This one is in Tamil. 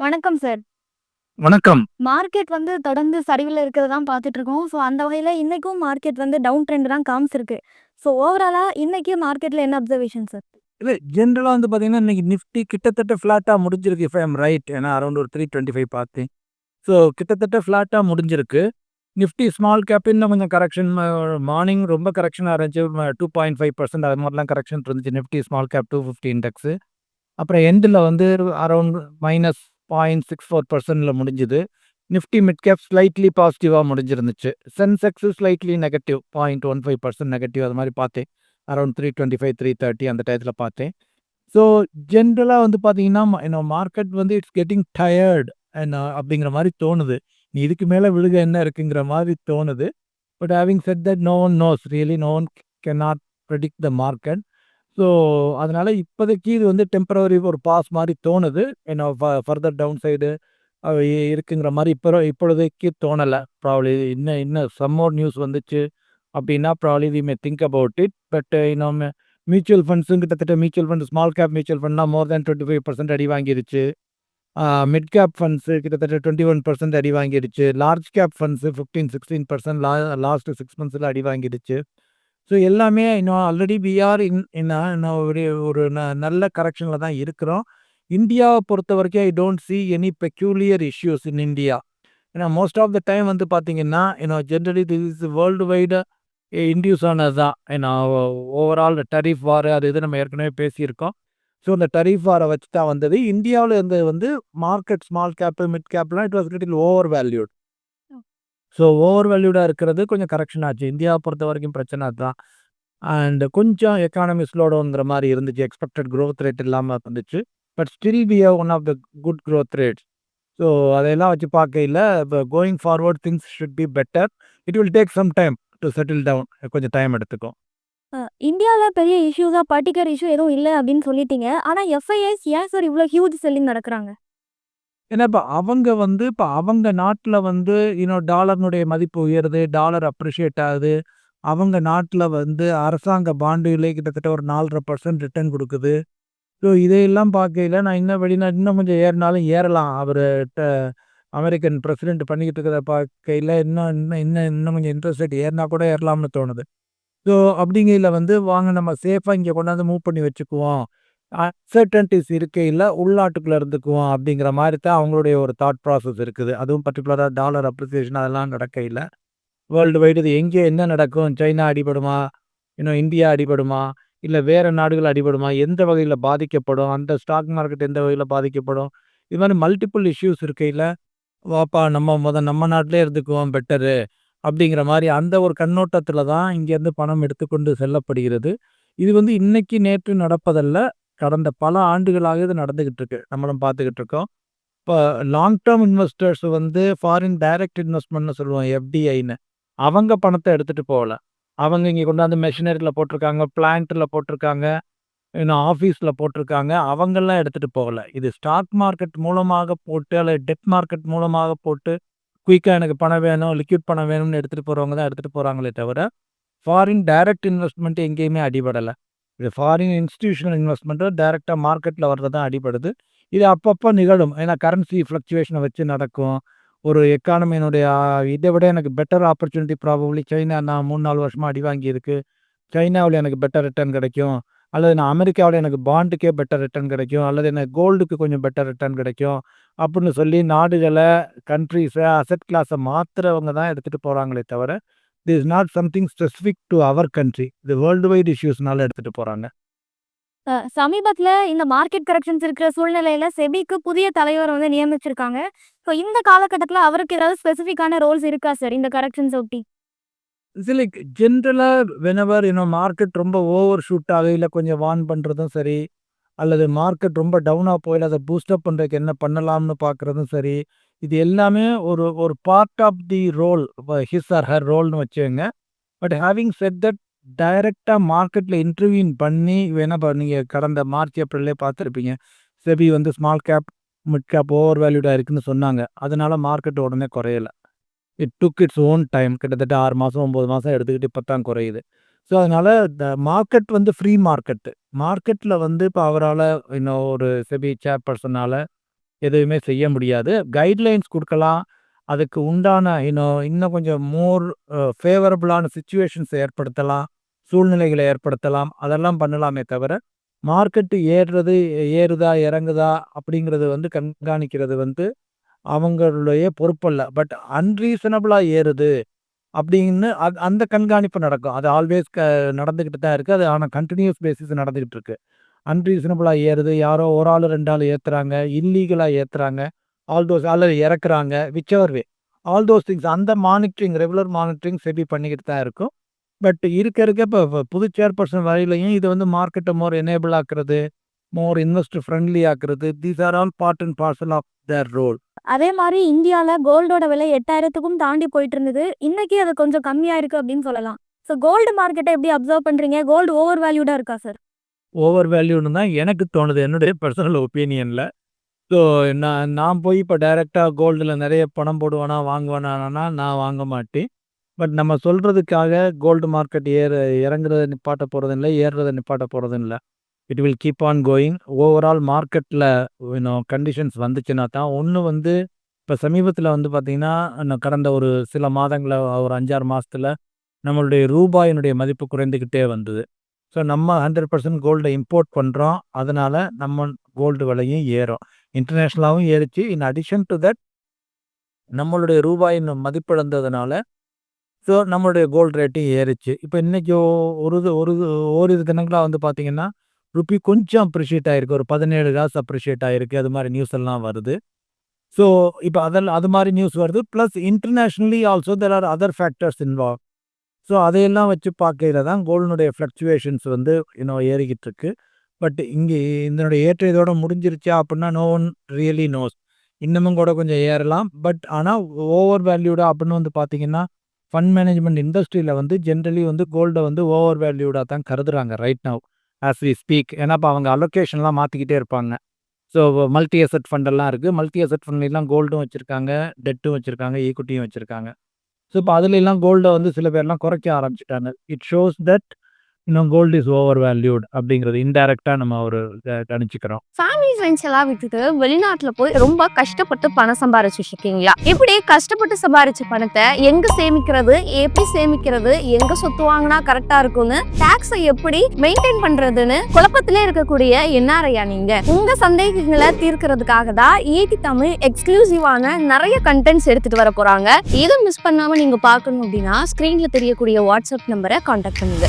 வணக்கம் சார். வணக்கம். மார்க்கெட் வந்து தொடர்ந்து சரிவுல இருக்கிறத தான் பார்த்துட்டு இருக்கோம். ஸோ அந்த வகையில இன்னைக்கும் மார்க்கெட் வந்து டவுன் ட்ரெண்ட் தான் காமிச்சிருக்கு. ஸோ ஓவராலா இன்னைக்கு மார்க்கெட்ல என்ன அப்சர்வேஷன் சார்? இல்ல ஜென்ரலா வந்து பார்த்தீங்கன்னா, இன்னைக்கு நிஃப்டி கிட்டத்தட்ட ஃப்ளாட்டா முடிஞ்சிருக்கு. If I am right. ஏன்னா அரவுண்ட் ஒரு 325 பார்த்தேன். ஸோ கிட்டத்தட்ட ஃப்ளாட்டா முடிஞ்சிருக்கு. நிஃப்டி ஸ்மால் கேப் இன்னும் கொஞ்சம் கரெக்ஷன் மார்னிங் ரொம்ப கரெக்ஷனா இருந்துச்சு. ம 2.5% அது மாரிலாம் கரெக்ஷன் இருந்துச்சு. Nifty small cap 250 index. அப்புறம் எண்டுல வந்து around minus point six four பர்சன்டில் முடிஞ்சுது. நிஃப்டி மிட் கேப் ஸ்லைட்லி பாசிட்டிவாக முடிஞ்சிருந்துச்சு. சென்செக்ஸு ஸ்லைட்லி நெகட்டிவ் 0.15% நெகட்டிவ் அது மாதிரி பார்த்தேன். Around three twenty five three thirty அந்த டயத்தில் பார்த்தேன். ஸோ ஜென்ரலாக வந்து பார்த்தீங்கன்னா, ம மார்க்கெட் வந்து இட்ஸ் கெட்டிங் டயர்டு அண்ட் அப்படிங்கிற மாதிரி தோணுது. நீ இதுக்கு மேலே விழுக என்ன இருக்குங்கிற மாதிரி தோணுது. But having said that no one knows really no one can not predict the market. So அதனால் இப்போதைக்கு இது வந்து டெம்பரவரி ஒரு பாஸ் மாதிரி தோணுது. ஏன்னா ஃப ஃபர்தர் டவுன் சைடு இருக்குங்கிற மாதிரி இப்போ இப்பொழுதைக்கு தோணலை ப்ராப்ளி இன்னும் இன்னும் சம்மோர் நியூஸ் வந்துச்சு அப்படின்னா probably we may think about it. But இன்னும் மியூச்சுவல் ஃபண்ட்ஸும் கிட்டத்தட்ட mutual fund small cap mutual ஃபண்ட்லாம் more than 25% அடி வாங்கிருச்சு. மிட் கேப் ஃபண்ட்ஸு கிட்டத்தட்ட 21% அடி வாங்கிடுச்சு. லார்ஜ் கேப் ஃபண்ட்ஸு 15, 16% லா லாஸ்ட்டு சிக்ஸ் மந்த்ஸில் அடி வாங்கிடுச்சு. ஸோ எல்லாமே இன்னும் ஆல்ரெடி வி ஆர் இன் என்ன இன்னும் ஒரு ஒரு ந நல்ல கரெக்ஷனில் தான் இருக்கிறோம். இந்தியாவை பொறுத்த வரைக்கும் I don't see any peculiar issues in India ஏன்னா மோஸ்ட் ஆஃப் த டைம் வந்து பார்த்தீங்கன்னா, you generally this is world wide induce ஆனது தான். ஏன்னா ஓவரால் டரிஃப் வார் அது இது நம்ம ஏற்கனவே பேசியிருக்கோம். ஸோ இந்த டரிஃப் வார வச்சு தான் வந்தது. இந்தியாவில் இருந்தது வந்து market small cap mid கேப்லாம் it was little over valued. So over வேல்யூடாக இருக்கிறது கொஞ்சம் கரெக்ஷன் ஆச்சு. இந்தியாவை பொறுத்த வரைக்கும் பிரச்சனை அதுதான் அண்ட் கொஞ்சம் எக்கானமி ஸ்லோ மாதிரி இருந்துச்சு. எக்ஸ்பெக்டட் க்ரோத் ரேட் இல்லாமல் இருந்துச்சு. But still be have one of the good growth rates. So அதையெல்லாம் வச்சு பார்க்கையில் இப்போ going forward things should be better. It will take some time to settle down. கொஞ்சம் டைம் எடுத்துக்கும். இந்தியாவில் பெரிய இஷ்யூஸாக பர்டிகுலர் இஷ்யூ எதுவும் இல்லை அப்படின்னு சொல்லிட்டீங்க. ஆனால் எஃப்ஐஐஸ் ஏன் சார் இவ்வளோ ஹியூஜ் செல்லிங் நடக்கிறாங்க ஏன்னா இப்போ அவங்க வந்து இப்போ அவங்க நாட்டில் வந்து இன்னும் டாலர்னுடைய மதிப்பு உயருது. டாலர் அப்ரிஷியேட் ஆகுது. அவங்க நாட்டில் வந்து அரசாங்க பாண்டுகளே கிட்டத்தட்ட ஒரு 4.5% ரிட்டர்ன் கொடுக்குது ஸோ இதையெல்லாம் பார்க்கையில் நான் இன்னும் வெளிநாடு இன்னும் கொஞ்சம் ஏறினாலும் ஏறலாம். அவர் அமெரிக்கன் பிரசிடென்ட் பண்ணிக்கிட்டு இருக்கிறத பார்க்கையில் இன்னும் இன்னும் இன்னும் இன்னும் கொஞ்சம் இன்ட்ரெஸ்ட் ரேட் ஏறினா கூட ஏறலாம்னு தோணுது. ஸோ அப்படிங்கையில் வந்து வாங்க நம்ம சேஃபாக இங்கே கொண்டாந்து மூவ் பண்ணி வச்சுக்குவோம். அன்சர்டன்டிஸ் இருக்கையில் உள்நாட்டுக்குள்ளே இருந்துக்குவோம் அப்படிங்கிற மாதிரி தான் அவங்களுடைய ஒரு தாட் ப்ராசஸ் இருக்குது. அதுவும் பர்டிகுலராக டாலர் அப்ரிசியேஷன் அதெல்லாம் நடக்கையில் வேர்ல்டு வைடு இது எங்கே என்ன நடக்கும்? சைனா அடிபடுமா? இன்னும் இந்தியா அடிபடுமா? இல்லை வேறு நாடுகள் அடிபடுமா? எந்த வகையில் பாதிக்கப்படும்? அந்த ஸ்டாக் மார்க்கெட் எந்த வகையில் பாதிக்கப்படும்? இது மாதிரி மல்டிப்புள் இஷ்யூஸ் இருக்கையில் வாப்பா நம்ம முத நம்ம நாட்டிலேயே இருந்துக்குவோம் பெட்டரு. அப்படிங்கிற மாதிரி அந்த ஒரு கண்ணோட்டத்தில் தான் இங்கேருந்து பணம் எடுத்துக்கொண்டு செல்லப்படுகிறது. இது வந்து இன்னைக்கு நேற்று நடப்பதல்ல. கடந்த பல ஆண்டுகளாக இது நடந்துக்கிட்டு இருக்கு. நம்மளும் பார்த்துக்கிட்டு இருக்கோம். இப்போ லாங் டேர்ம் இன்வெஸ்டர்ஸ் வந்து ஃபாரின் டைரக்ட் இன்வெஸ்ட்மெண்ட்னு சொல்லுவோம் எஃப்டிஐன்னு. அவங்க பணத்தை எடுத்துகிட்டு போகல. அவங்க இங்கே கொண்டாந்து மெஷினரியில் போட்டிருக்காங்க, பிளான்ட்டில் போட்டிருக்காங்க, இன்னும் ஆஃபீஸில் போட்டிருக்காங்க. அவங்கெல்லாம் எடுத்துகிட்டு போகல. இது ஸ்டாக் மார்க்கெட் மூலமாக போட்டு அல்லது டெட் மார்க்கெட் மூலமாக போட்டு குயிக்காக எனக்கு பணம் வேணும், லிக்விட் பணம் வேணும்னு எடுத்துகிட்டு போகிறவங்க தான் எடுத்துகிட்டு போகிறாங்களே தவிர, ஃபாரின் டைரக்ட் இன்வெஸ்ட்மெண்ட் எங்கேயுமே அடிபடலை இது ஃபாரின் இன்ஸ்டிடியூஷனல் இன்வெஸ்ட்மெண்ட்டு டைரக்ட்டா மார்க்கெட்டில் வர்றது தான் அடிப்படுது இது அப்பப்போ நிகழும். ஏன்னா கரன்சி ஃப்ளக்சுவேஷனை வச்சு நடக்கும். ஒரு எக்கானமியினுடைய இதை விட எனக்கு பெட்டர் ஆப்பர்ச்சுனிட்டி ப்ராபப்ளி சைனா நான் 3, 4 வருஷமா அடி வாங்கியிருக்கு. சைனாவில் எனக்கு பெட்டர் ரிட்டர்ன் கிடைக்கும். அல்லது நான் அமெரிக்காவில் எனக்கு பாண்டுக்கே பெட்டர் ரிட்டர்ன் கிடைக்கும். அல்லது எனக்கு கோல்டுக்கு கொஞ்சம் பெட்டர் ரிட்டர்ன் கிடைக்கும். அப்படின்னு சொல்லி நாடுகளை கண்ட்ரீஸை அசெட் கிளாஸை மாற்றுறவங்க தான் எடுத்துகிட்டு போகிறாங்களே தவிர, this is not something specific to our country. இது வேர்ல்டு வைட் இஷ்யூஸ்னால எடுத்துட்டு போறாங்க. அ சமீபத்தில இந்த மார்க்கெட் கரெக்ஷன்ஸ் இருக்கிற சூழ்நிலையில செபிக்கு புதிய தலைவர் வந்து நியமிச்சிருக்காங்க. ஸோ இந்த காலகட்டத்தில அவருக்கு ஏதாவது ஸ்பெசிஃபிக்கான ரோல்ஸ் இருக்கா சார்? இந்த கரெக்ஷன்ஸ ஒட்டி? இட்ஸ் லைக் ஜென்ரலா வெனெவர் நோ மார்க்கெட் ரொம்ப ஓவர் ஷூட் ஆகையில கொஞ்சம் வார்ன் பண்றதும் சரி, அல்லது மார்க்கெட் ரொம்ப டவுனா போயில அத பூஸ்ட் அப் பண்றதுக்கு என்ன பண்ணலாம்னு பார்க்கிறதும் சரி, இது எல்லாமே ஒரு ஒரு part of the role his or her ரோல்னு வச்சுக்கோங்க பட் ஹேவிங் செட் தட் டைரக்ட்டா மார்க்கெட்டில் இன்டர்வியூன் பண்ணி வேணா நீங்கள் கடந்த மார்ச், ஏப்ரல்லே பார்த்துருப்பீங்க செபி வந்து small cap, mid cap over வேல்யூடாக இருக்குன்னு சொன்னாங்க. அதனால மார்க்கெட் உடனே குறையலை it took its own time. கிட்டத்தட்ட ஆறு மாதம் ஒம்பது மாதம் எடுத்துக்கிட்டு இப்போ தான் குறையுது. ஸோ அதனால் த மார்க்கெட் வந்து ஃப்ரீ மார்க்கெட்டு மார்க்கெட்டில் வந்து இப்போ அவரால் இன்னும் ஒரு செபி சேர்பர்சனால் எதுவுமே செய்ய முடியாது. கைட்லைன்ஸ் கொடுக்கலாம். அதுக்கு உண்டான இன்னும் இன்னும் கொஞ்சம் மோர் ஃபேவரபுளான சுச்சுவேஷன்ஸ் ஏற்படுத்தலாம். சூழ்நிலைகளை ஏற்படுத்தலாம். அதெல்லாம் பண்ணலாமே தவிர மார்க்கெட்டு ஏறுறது ஏறுதா இறங்குதா அப்படிங்கிறது வந்து கண்காணிக்கிறது வந்து அவங்களுடைய பொறுப்பல்ல. பட் அன்ரீசனபிளாக ஏறுது அப்படின்னு அது அந்த கண்காணிப்பு நடக்கும். அது ஆல்வேஸ் க நடந்துக்கிட்டு தான் இருக்குது அது ஆனால் கண்டினியூஸ் பேசிஸ் நடந்துக்கிட்டு இருக்குது அன்ரீசனபிளாக ஏறுது. யாரோ ஒரு ஆள் ரெண்டு ஆள் ஏற்றுறாங்க இல்லீகலாக ஏற்றுறாங்க ஆல் தோஸ் அல்லது இறக்குறாங்க. Which ever way all those things அந்த மானிட்டரிங் ரெகுலர் மானிட்டரிங் செபி பண்ணிக்கிட்டு தான் இருக்கும். பட் இருக்க இருக்க இப்போ புது சேர்பர்சன் வரையிலையும் இது வந்து மார்க்கெட்டை மோர் எனேபிள் ஆக்குறது மோர் இன்வெஸ்ட் ஃப்ரெண்ட்லி ஆக்குறது. These are all part and parcel of their role அதே மாதிரி இந்தியாவில் கோல்டோட விலை எட்டாயிரத்துக்கும் தாண்டி போயிட்டு இருந்தது இன்னைக்கு அது கொஞ்சம் கம்மியாக இருக்குது அப்படின்னு சொல்லலாம். ஸோ கோல்டு மார்க்கெட்டை எப்படி அப்சர்வ் பண்ணுறீங்க கோல்டு ஓவர் வேல்யூடாக இருக்கா சார் ஓவர் வேல்யூன்னு தான் எனக்கு தோணுது. என்னுடைய பர்சனல் ஒப்பீனியனில் ஸோ நான் நான் போய் இப்போ டைரெக்டாக கோல்டில் நிறைய பணம் போடுவேனா வாங்குவேனானா நான் வாங்க மாட்டேன். பட் நம்ம சொல்கிறதுக்காக கோல்டு மார்க்கெட் ஏற இறங்குறத நிப்பாட்ட போகிறது இல்லை ஏறுறதை நிப்பாட்ட போகிறது இல்லை it will keep on going overall மார்க்கெட்டில் இன்னும் கண்டிஷன்ஸ் வந்துச்சுன்னா தான் ஒன்று வந்து இப்போ சமீபத்தில் வந்து பார்த்திங்கன்னா கடந்த ஒரு சில மாதங்களில் ஒரு அஞ்சாறு மாதத்தில் நம்மளுடைய ரூபாயினுடைய மதிப்பு குறைந்துக்கிட்டே வந்தது. ஸோ நம்ம ஹண்ட்ரட் பர்சன்ட் கோல்டை இம்போர்ட் பண்ணுறோம் அதனால் நம்ம கோல்டு விலையும் ஏறும். இன்டர்நேஷ்னலாகவும் ஏறிச்சு. இன் அடிஷன் டு தட் நம்மளுடைய ரூபாயின் மதிப்பிழந்ததுனால ஸோ நம்மளுடைய கோல்டு ரேட்டும் ஏறிச்சு. இப்போ இன்றைக்கி ஒரு இது- ஒரு இது- ஓரிரு தினங்களாக வந்து பார்த்திங்கன்னா ருப்பி கொஞ்சம் அப்ரிஷியேட் ஆகிருக்கு ஒரு பதினேழு காசு அப்ரிஷியேட் ஆகிருக்கு அது மாதிரி நியூஸ் எல்லாம் வருது. ஸோ இப்போ அதெல்லாம் அது மாதிரி நியூஸ் வருது. Plus internationally also there are other factors involve so அதையெல்லாம் வச்சு பார்க்கையில தான் கோல்டுனுடைய ஃப்ளக்சுவேஷன்ஸ் வந்து இன்னும் ஏறிக்கிட்டு இருக்கு பட் இங்கே இதனுடைய ஏற்ற இதோட முடிஞ்சிருச்சா அப்படின்னா நோ ஒன் ரியலி நோஸ் இன்னமும் கூட கொஞ்சம் ஏறலாம். பட் ஆனால் ஓவர் வேல்யூடா அப்படின்னு வந்து பார்த்தீங்கன்னா ஃபண்ட் மேனேஜ்மெண்ட் இண்டஸ்ட்ரியில் வந்து ஜென்ரலி வந்து கோல்டை வந்து ஓவர் வேல்யூடாக தான் கருதுறாங்க right now as we speak ஏன்னா இப்போ அவங்க அலொகேஷன்லாம் மாற்றிக்கிட்டே இருப்பாங்க. ஸோ மல்டி அசட் ஃபண்டெல்லாம் இருக்குது மல்டி அசட் ஃபண்ட்லாம் கோல்டும் வச்சுருக்காங்க டெட்டும் வச்சுருக்காங்க ஈக்குட்டியும் வச்சுருக்காங்க. ஸோ இப்போ அதுலெல்லாம் கோல்டை வந்து சில பேர்லாம் குறைக்க ஆரம்பிச்சிட்டாங்க. இட் ஷோஸ் தட் இன்னும் கோல்டு இஸ் ஓவர் வேல்யூட் அப்படிங்கிறது இன்டைரக்டாக நம்ம ஒரு க- கணிச்சுக்கிறோம். ஃபேமிலி ஃப்ரெண்ட்ஸ் எல்லாம் விட்டுட்டு வெளிநாட்டுல போய் ரொம்ப கஷ்டப்பட்டு பணம் சம்பாரிச்சு இருக்கீங்களா? இப்படி கஷ்டப்பட்டு சம்பாரிச்ச பணத்தை எங்க சேமிக்கிறது? எப்படி சேமிக்கிறது? எங்க சொத்து வாங்கினா கரெக்டா இருக்கும்னு டாக்ஸை எப்படி மெயின்டைன் பண்றதுன்னு குழப்பத்திலே இருக்கக்கூடிய என்ஆர்ஐயா நீங்க? உங்க சந்தேகங்களை தீர்க்கிறதுக்காக தான் ஈடி தமிழ் எக்ஸ்க்ளூசிவான நிறைய கண்டென்ட்ஸ் எடுத்துட்டு வர போறாங்க. இதை மிஸ் பண்ணாம நீங்க பார்க்கணும் அப்படின்னா ஸ்கிரீன்ல தெரியக்கூடிய வாட்ஸ்அப் நம்பரை காண்டாக்ட் பண்ணுங்க.